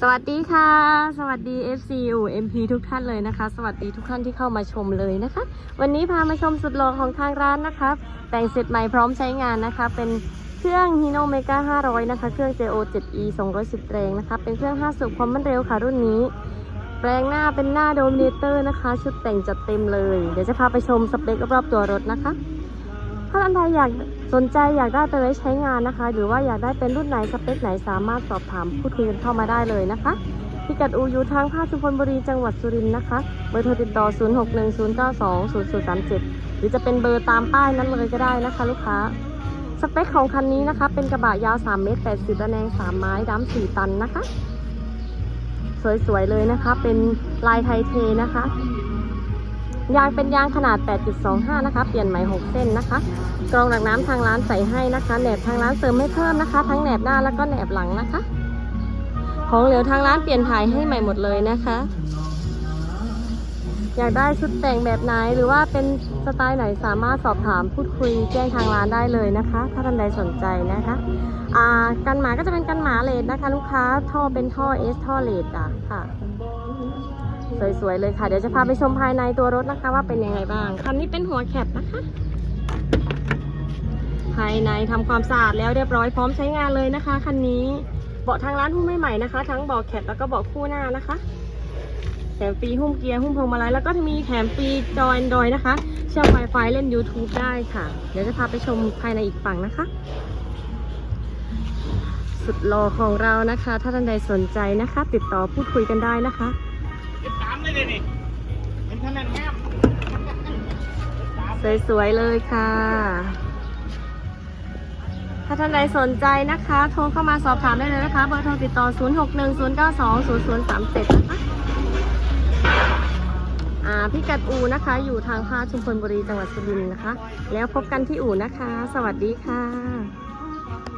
สวัสดีค่ะ สวัสดี FC u MP ทุกท่านเลยนะคะ สวัสดีทุกท่านที่เข้ามาชมเลยนะคะ วันนี้พามาชมสุดหล่อของทางร้านนะคะแต่งเสร็จใหม่พร้อมใช้งานนะคะ เป็นเครื่อง Hino Mega 500 นะคะ เครื่อง JO 7E 210 แรงนะคะ เป็นเครื่อง 5 สูบความมันเร็วค่ะรุ่นนี้แปลงหน้าเป็นหน้าโดมิเนเตอร์นะคะ ชุดแต่งจัดเต็มเลย เดี๋ยวจะพาไปชมสเปครอบๆตัวรถนะคะ ถ้าท่านใดอยากสนใจอยากได้ไปไว้ใช้งานนะคะ หรือว่าอยากได้เป็นรุ่นไหนสเปคไหนสามารถสอบถามพูดคุยกันเข้ามาได้เลยนะคะพิกัดอูยูทางภาคชุมพลบุรีจังหวัดสุรินทร์นะคะ เบอร์โทรติดต่อ 0610920030หรือจะเป็นเบอร์ตามป้ายนั้นเลยก็ได้นะคะ ลูกค้า สเปคของคันนี้นะคะ เป็นกระบะยาว 3 เมตร 80 ระแนง 3 ไม้ดำ4 ตันนะคะ สวยๆเลยนะคะ เป็นลายไทยเทนะคะ ยางเป็นยางขนาด 8.25 นะคะ เปลี่ยนใหม่ 6 เส้นนะคะ กรองหลักน้ำทางร้านใส่ให้นะคะ แหนบทางร้านเสริมให้เพิ่มนะคะ ทั้งแหนบหน้าแล้วก็แหนบหลังนะคะ ของเหลวทางร้านเปลี่ยนถ่ายให้ใหม่หมดเลยนะคะ อยากได้ชุดแต่งแบบไหนหรือว่าเป็นสไตล์ไหนสามารถสอบถามพูดคุยแจ้งทางร้านได้เลยนะคะ ถ้าท่านใดสนใจนะคะอ่ากันหมาก็จะเป็นกันหมาเลดนะคะ ลูกค้าท่อเป็นท่อเอสท่อเลดอะค่ะ สวยๆเลยค่ะ เดี๋ยวจะพาไปชมภายในตัวรถนะคะ ว่าเป็นยังไงบ้างคันนี้เป็นหัวแคปนะคะ ภายในทำความสะอาดแล้วเรียบร้อยพร้อมใช้งานเลยนะคะคันนี้เบาะทางร้านหุ้มใหม่นะคะ ทั้งเบาะแคปแล้วก็เบาะคู่หน้านะคะแถมฟรีหุ้มเกียร์หุ้มพวงมาลัยแล้วก็มีแถมฟรีจอ Android นะคะ เชื่อม Wi-Fi เล่น YouTube ได้ค่ะ เดี๋ยวจะพาไปชมภายในอีกฝั่งนะคะสุดหล่อของเรานะคะ ถ้าท่านใดสนใจนะคะ ติดต่อพูดคุยกันได้นะคะ เลยนี่เห็นท่านนั้นแง้มสวยๆเลยค่ะ ถ้าท่านใดสนใจนะคะ โทรเข้ามาสอบถามได้เลยนะคะ เบอร์โทรติดต่อ 0610920037 นะคะอ่าพิกัดอูนะคะ อยู่ทางภาคชุมพลบุรีจังหวัดสุรินทร์นะคะ แล้วพบกันที่อู่นะคะ สวัสดีค่ะ